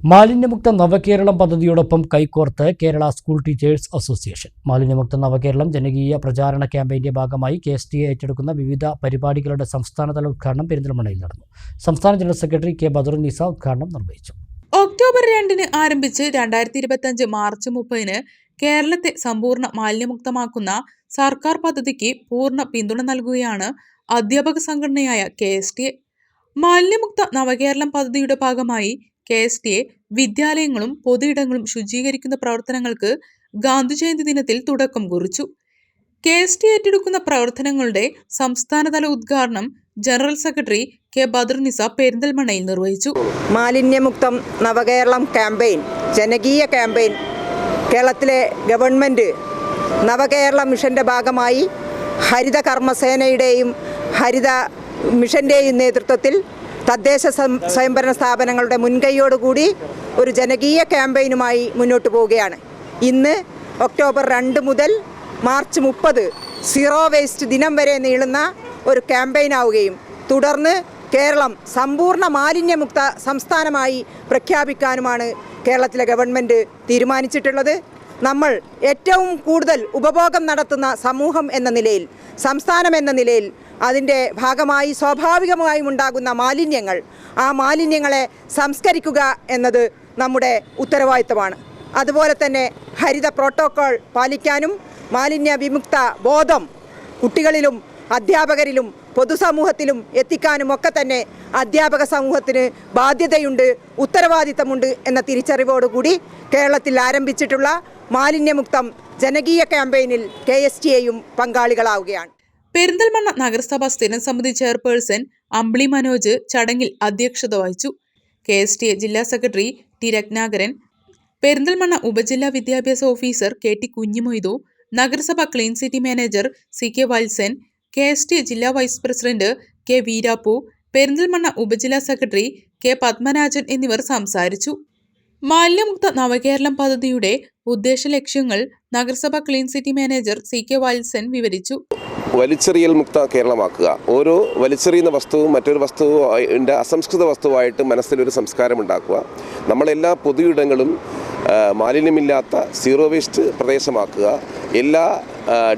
മാലിന്യമുക്ത നവകേരളം പദ്ധതിയോടൊപ്പം കൈകോർത്ത് Kerala school teachers association. മാലിന്യമുക്ത നവകേരളം ജനകീയ പ്രചാരണ ക്യാമ്പയിന്റെ ഭാഗമായി കെ എസ് ടി ഏറ്റെടുക്കുന്ന വിവിധ പരിപാടികളുടെ സംസ്ഥാനതല ഉദ്ഘാടനം പെരിന്തൽമണ്ണയിൽ നടന്നു. സംസ്ഥാന ജനറൽ സെക്രട്ടറി കെ ബദറുന്നീസ ഉദ്ഘാടനം നിർവഹിച്ചു. ഒക്ടോബർ രണ്ടിന് ആരംഭിച്ച് രണ്ടായിരത്തി ഇരുപത്തഞ്ച് മാർച്ച് മുപ്പതിന് കേരളത്തെ സമ്പൂർണ മാലിന്യമുക്തമാക്കുന്ന സർക്കാർ പദ്ധതിക്ക് പൂർണ പിന്തുണ നൽകുകയാണ് അധ്യാപക സംഘടനയായ കെ എസ് ടി മാലിന്യമുക്ത നവകേരളം പദ്ധതിയുടെ ഭാഗമായി കെ എസ് ടി എ വിദ്യാലയങ്ങളും പൊതുയിടങ്ങളും ശുചീകരിക്കുന്ന പ്രവർത്തനങ്ങൾക്ക് ഗാന്ധിജയന്തി ദിനത്തിൽ തുടക്കം കുറിച്ചു. കെ എസ് ടി ഏറ്റെടുക്കുന്ന പ്രവർത്തനങ്ങളുടെ സംസ്ഥാനതല ഉദ്ഘാടനം ജനറൽ സെക്രട്ടറി കെ ബദർനിസ പെരിന്തൽമണ്ണയിൽ നിർവഹിച്ചു. മാലിന്യമുക്തം നവകേരളം ക്യാമ്പയിൻ ജനകീയ ക്യാമ്പയിൻ കേരളത്തിലെ ഗവൺമെന്റ് നവകേരള മിഷന്റെ ഭാഗമായി ഹരിത കർമ്മസേനയുടെയും ഹരിത മിഷന്റെയും നേതൃത്വത്തിൽ തദ്ദേശ സ്വയംഭരണ സ്ഥാപനങ്ങളുടെ മുൻകൈയോടുകൂടി ഒരു ജനകീയ ക്യാമ്പയിനുമായി മുന്നോട്ട് പോവുകയാണ്. ഇന്ന് ഒക്ടോബർ രണ്ട് മുതൽ മാർച്ച് മുപ്പത് സീറോ വേസ്റ്റ് ദിനം വരെ നീളുന്ന ഒരു ക്യാമ്പയിനാവുകയും തുടർന്ന് കേരളം സമ്പൂർണ മാലിന്യമുക്ത സംസ്ഥാനമായി പ്രഖ്യാപിക്കാനുമാണ് കേരളത്തിലെ ഗവൺമെന്റ് തീരുമാനിച്ചിട്ടുള്ളത്. നമ്മൾ ഏറ്റവും കൂടുതൽ ഉപഭോഗം നടത്തുന്ന സമൂഹം എന്ന നിലയിൽ സംസ്ഥാനം എന്ന നിലയിൽ അതിന്റെ ഭാഗമായി സ്വാഭാവികമായും ഉണ്ടാകുന്ന മാലിന്യങ്ങൾ ആ മാലിന്യങ്ങളെ സംസ്കരിക്കുക എന്നത് നമ്മുടെ ഉത്തരവാദിത്തമാണ്. അതുപോലെ തന്നെ ഹരിത പ്രോട്ടോക്കോൾ പാലിക്കാനും മാലിന്യ വിമുക്ത ബോധം കുട്ടികളിലും അധ്യാപകരിലും പൊതുസമൂഹത്തിലും എത്തിക്കാനും ഒക്കെ തന്നെ അധ്യാപക സമൂഹത്തിന് ബാധ്യതയുണ്ട് ഉത്തരവാദിത്തമുണ്ട് എന്ന തിരിച്ചറിവോടുകൂടി കേരളത്തിൽ ആരംഭിച്ചിട്ടുള്ള മാലിന്യമുക്തം ജനകീയ ക്യാമ്പയിനിൽ കെ എസ് ടി എയും പങ്കാളികളാവുകയാണ്. പെരിന്തൽമണ്ണ നഗരസഭാ സ്ഥിരം സമിതി ചെയർപേഴ്സൺ അമ്പിളി മനോജ് ചടങ്ങിൽ അധ്യക്ഷത വഹിച്ചു. കെ എസ് ടി എ ജില്ലാ സെക്രട്ടറി ടി രത്നാകരൻ പെരിന്തൽമണ്ണ ഉപജില്ലാ വിദ്യാഭ്യാസ ഓഫീസർ കെ ടി കുഞ്ഞിമൊയ്തു നഗരസഭ clean city manager C K Valsan K S T ജില്ലാ vice president K Veerappu Perinthalmanna ഉപജില്ലാ സെക്രട്ടറി കെ പത്മരാജൻ എന്നിവർ സംസാരിച്ചു. മാലിന്യമുക്ത നവകേരളം പദ്ധതിയുടെ ഉദ്ദേശ ലക്ഷ്യങ്ങൾ നഗരസഭ clean city manager C K Valsan വിവരിച്ചു. വലിച്ചെറിയൽ മുക്ത കേരളമാക്കുക. ഓരോ വലിച്ചെറിയുന്ന വസ്തുവും മറ്റൊരു വസ്തുവിന്റെ അസംസ്കൃത വസ്തുവായിട്ട് മനസ്സിലൊരു സംസ്കാരം ഉണ്ടാക്കുക. നമ്മളെല്ലാ പൊതുയിടങ്ങളും മാലിന്യമില്ലാത്ത സീറോ വേസ്റ്റ് പ്രദേശമാക്കുക എല്ലാ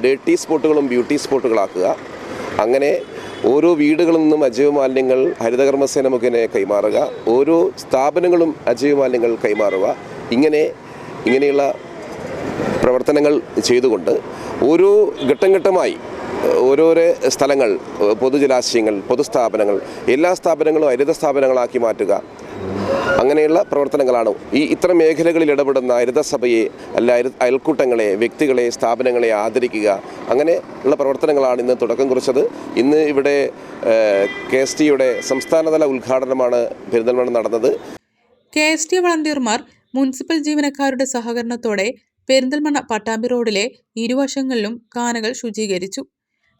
ഡേർട്ടി സ്പോട്ടുകളും ബ്യൂട്ടി സ്പോട്ടുകളാക്കുക. അങ്ങനെ ഓരോ വീടുകളിൽ നിന്നും അജൈവ മാലിന്യങ്ങൾ ഹരിതകർമ്മസേന മുഖേന കൈമാറുക ഓരോ സ്ഥാപനങ്ങളും അജൈവ മാലിന്യങ്ങൾ കൈമാറുക. ഇങ്ങനെ ഇങ്ങനെയുള്ള പ്രവർത്തനങ്ങൾ ചെയ്തുകൊണ്ട് ഓരോ ഘട്ടം ഘട്ടമായി ഓരോരോ സ്ഥലങ്ങൾ പൊതുജലാശയങ്ങൾ പൊതുസ്ഥാപനങ്ങൾ എല്ലാ സ്ഥാപനങ്ങളും ഹരിത സ്ഥാപനങ്ങളാക്കി മാറ്റുക. അങ്ങനെയുള്ള പ്രവർത്തനങ്ങളാണ് ഈ ഇത്തരം മേഖലകളിൽ ഇടപെടുന്ന ഹരിതസഭയെ അല്ല അയൽക്കൂട്ടങ്ങളെ വ്യക്തികളെ സ്ഥാപനങ്ങളെ ആദരിക്കുക. അങ്ങനെ ഉള്ള പ്രവർത്തനങ്ങളാണ് ഇന്ന് തുടക്കം കുറിച്ചത്. ഇന്ന് ഇവിടെ കെ എസ് ടിയുടെ സംസ്ഥാനതല ഉദ്ഘാടനമാണ് പെരിന്തൽമണ്ണ നടന്നത്. കെ എസ് ടി വളണ്ടിയർമാർ മുനിസിപ്പൽ ജീവനക്കാരുടെ സഹകരണത്തോടെ പെരിന്തൽമണ്ണ പട്ടാമ്പി റോഡിലെ ഇരുവശങ്ങളിലും കാനകൾ ശുചീകരിച്ചു.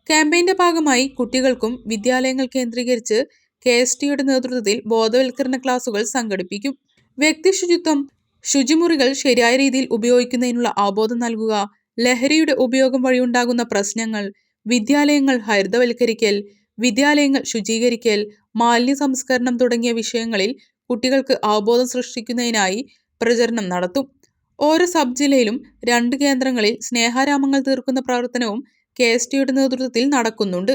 ക്യാമ്പയിന്റെ ഭാഗമായി കുട്ടികൾക്കും വിദ്യാലയങ്ങൾ കേന്ദ്രീകരിച്ച് കെ എസ് ടിയുടെ നേതൃത്വത്തിൽ ബോധവൽക്കരണ ക്ലാസുകൾ സംഘടിപ്പിക്കും. വ്യക്തി ശുചിത്വം ശുചിമുറികൾ ശരിയായ രീതിയിൽ ഉപയോഗിക്കുന്നതിനുള്ള അവബോധം നൽകുക ലഹരിയുടെ ഉപയോഗം വഴിയുണ്ടാകുന്ന പ്രശ്നങ്ങൾ വിദ്യാലയങ്ങൾ ഹരിതവൽക്കരിക്കൽ വിദ്യാലയങ്ങൾ ശുചീകരിക്കൽ മാലിന്യ സംസ്കരണം തുടങ്ങിയ വിഷയങ്ങളിൽ കുട്ടികൾക്ക് അവബോധം സൃഷ്ടിക്കുന്നതിനായി പ്രചരണം നടത്തും. ഓരോ സബ് ജില്ലയിലും രണ്ട് കേന്ദ്രങ്ങളിൽ സ്നേഹാരാമങ്ങൾ തീർക്കുന്ന പ്രവർത്തനവും കെ എസ് ടിയുടെ നേതൃത്വത്തിൽ നടക്കുന്നുണ്ട്.